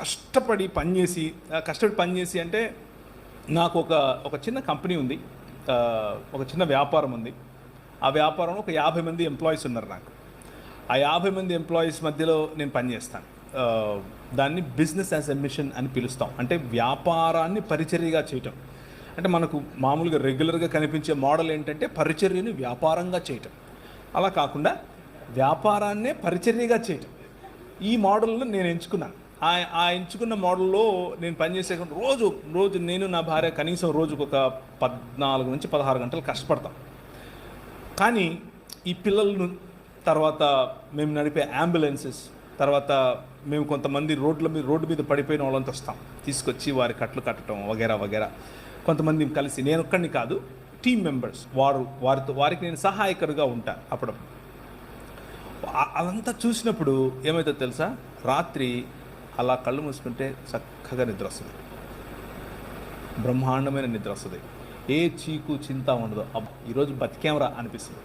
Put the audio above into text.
కష్టపడి పనిచేసి కష్టపడి పనిచేసి అంటే నాకు ఒక ఒక చిన్న కంపెనీ ఉంది. ఒక చిన్న వ్యాపారం ఉంది. ఆ వ్యాపారంలో ఒక యాభై మంది ఎంప్లాయీస్ ఉన్నారు నాకు. ఆ యాభై మంది ఎంప్లాయీస్ మధ్యలో నేను పనిచేస్తాను. దాన్ని బిజినెస్ యాజ్ ఎ మిషన్ అని పిలుస్తాం. అంటే వ్యాపారాన్ని పరిచర్యగా చేయటం. అంటే మనకు మామూలుగా రెగ్యులర్గా కనిపించే మోడల్ ఏంటంటే పరిచర్యని వ్యాపారంగా చేయటం. అలా కాకుండా వ్యాపారాన్నే పరిచర్యగా చేయటం. ఈ మోడల్ను నేను ఎంచుకున్నాను. ఆ ఎంచుకున్న మోడల్లో నేను పనిచేసే రోజు రోజు నేను నా భార్య కనీసం రోజుకు ఒక పద్నాలుగు నుంచి పదహారు గంటలు కష్టపడతాం. కానీ ఈ పిల్లలను తర్వాత మేము నడిపే అంబులెన్సెస్ తర్వాత మేము కొంతమంది రోడ్ల మీద రోడ్డు మీద పడిపోయిన వాళ్ళంతా వస్తాం. తీసుకొచ్చి వారి కట్లు కట్టడం వగేరా వగేరా. కొంతమంది కలిసి నేను ఒక్కడిని కాదు టీం మెంబర్స్ వారు వారితో వారికి నేను సహాయకరుగా ఉంటాను అప్పుడప్పుడు. అదంతా చూసినప్పుడు ఏమవుతుందో తెలుసా? రాత్రి అలా కళ్ళు మూసుకుంటే చక్కగా నిద్ర వస్తుంది. బ్రహ్మాండమైన నిద్ర వస్తుంది. ఏ చీకు చింత ఉండదు. అబ్బా ఈరోజు బతికేమరా అనిపిస్తుంది.